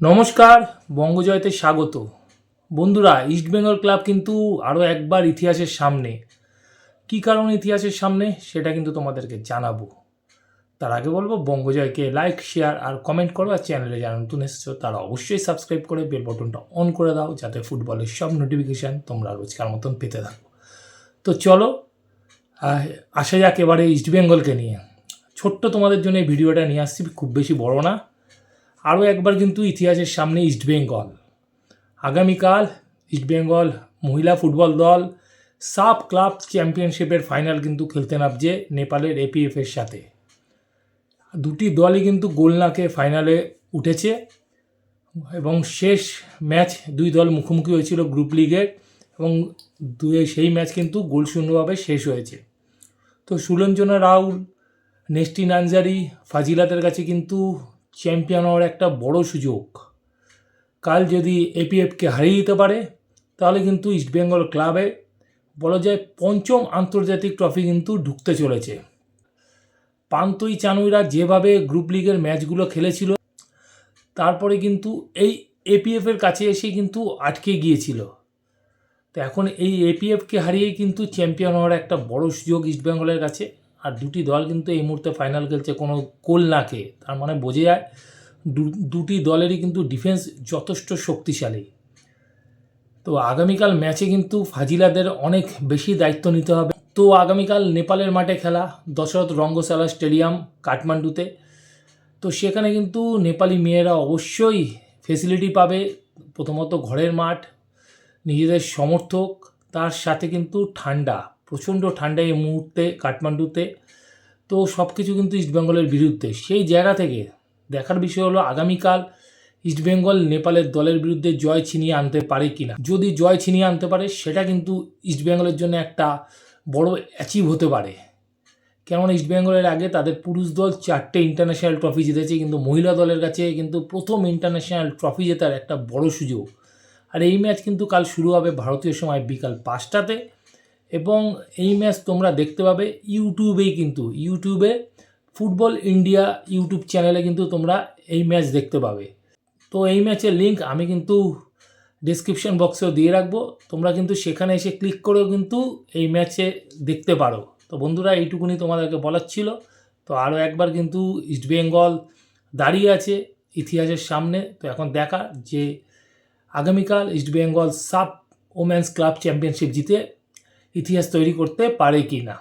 নমস্কার, বঙ্গজয়তে স্বাগত। বন্ধুরা ইস্টবেঙ্গল ক্লাব কিন্তু আরও একবার ইতিহাসের সামনে। কী কারণে ইতিহাসের সামনে? সেটা কিন্তু তোমাদেরকে জানাব। তার আগে বলব, বঙ্গজয়কে লাইক শেয়ার আর কমেন্ট করো আর চ্যানেলে যারা নতুন এসেছ, তারা অবশ্যই সাবস্ক্রাইব করে বেল বটনটা অন করে দাও, যাতে ফুটবলের সব নোটিফিকেশান তোমরা রোজকার মতন পেতে থাকো। তো চলো আসা যাক এবারে ইস্টবেঙ্গলকে নিয়ে। ছোট্ট তোমাদের জন্য এই ভিডিওটা নিয়ে আসছি, খুব বেশি বড় না। আরও একবার কিন্তু ইতিহাসের সামনে ইস্টবেঙ্গল আগামীকাল ইস্টবেঙ্গল মহিলা ফুটবল দল সাব ক্লাব চ্যাম্পিয়নশিপের ফাইনাল কিন্তু খেলতে নামছে নেপালের এপিএফের সাথে। দুটি দলই কিন্তু গোলনাকে ফাইনালে উঠেছে এবং শেষ ম্যাচ দুই দল মুখোমুখি হয়েছিল গ্রুপ লিগের এবং সেই ম্যাচ কিন্তু গোলশূন্যভাবে শেষ হয়েছে। তো সুলঞ্জনা রাউল, নেস্টি নানজারি, ফাজিলাতের কাছে কিন্তু চ্যাম্পিয়ন হওয়ার একটা বড় সুযোগ। কাল যদি এপিএফকে হারিয়ে দিতে পারে, তাহলে কিন্তু ইস্টবেঙ্গল ক্লাবে বলা যায় পঞ্চম আন্তর্জাতিক ট্রফি কিন্তু ঢুকতে চলেছে। পান্তই চানুইরা যেভাবে গ্রুপ লিগের ম্যাচগুলো খেলেছিল, তারপরে কিন্তু এই এপিএফের কাছে এসে কিন্তু আটকে গিয়েছিল। তো এখন এই এপিএফকে হারিয়েই কিন্তু চ্যাম্পিয়ন হওয়ার একটা বড় সুযোগ ইস্টবেঙ্গলের কাছে। আর দুটি দল কিন্তু এই মুহূর্তে ফাইনাল খেলছে কোনো গোল না খেয়ে তার মানে বোঝা যায় দুটি দলেরই কিন্তু ডিফেন্স যথেষ্ট শক্তিশালী। তো আগামীকাল ম্যাচে কিন্তু ফাজিলাদের অনেক বেশি দায়িত্ব নিতে হবে। তো আগামীকাল নেপালের মাঠে খেলা, দশরথ রঙ্গশালা স্টেডিয়াম, কাঠমান্ডুতে। তো সেখানে কিন্তু নেপালি মেয়েরা অবশ্যই ফেসিলিটি পাবে, প্রথমত ঘরের মাঠ, নিজেদের সমর্থক, তার সাথে কিন্তু ঠান্ডা। প্রচণ্ড ঠান্ডা এই মুহূর্তে, কাঠমান্ডুতে। তো সব কিছু কিন্তু ইস্টবেঙ্গলের বিরুদ্ধে। সেই জায়গা থেকে দেখার বিষয় হলো, আগামীকাল ইস্টবেঙ্গল নেপালের দলের বিরুদ্ধে জয় ছিনিয়ে আনতে পারে কিনা। যদি জয় ছিনিয়ে আনতে পারে, সেটা কিন্তু ইস্টবেঙ্গলের জন্য একটা বড় অ্যাচিভ হতে পারে। কেননা ইস্টবেঙ্গলের আগে তাদের পুরুষ দল চারটে ইন্টারন্যাশনাল ট্রফি জিতেছে, কিন্তু মহিলা দলের কাছে কিন্তু প্রথম ইন্টারন্যাশনাল ট্রফি জেতার একটা বড় সুযোগ। আর এই ম্যাচ কিন্তু কাল শুরু হবে ভারতীয় সময় বিকাল পাঁচটাতে। এবং এই ম্যাচ তোমরা দেখতে পাবে ইউটিউবেই কিন্তু। ইউটিউবে ফুটবল ইন্ডিয়া ইউটিউব চ্যানেলে কিন্তু তোমরা এই ম্যাচ দেখতে পাবে। তো এই ম্যাচের লিঙ্ক আমি কিন্তু ডিসক্রিপশন বক্সেও দিয়ে রাখব। তোমরা কিন্তু সেখানে এসে ক্লিক করেও কিন্তু এই ম্যাচে দেখতে পারো। তো বন্ধুরা, এইটুকুনি তোমাদেরকে বলার ছিল। তো আরও একবার কিন্তু ইস্টবেঙ্গল দাঁড়িয়ে আছে ইতিহাসের সামনে। তো এখন দেখা যে আগামীকাল East Bengal SAFF women's club championship জিতে ইতিহাস তৈরি করতে পারে কি না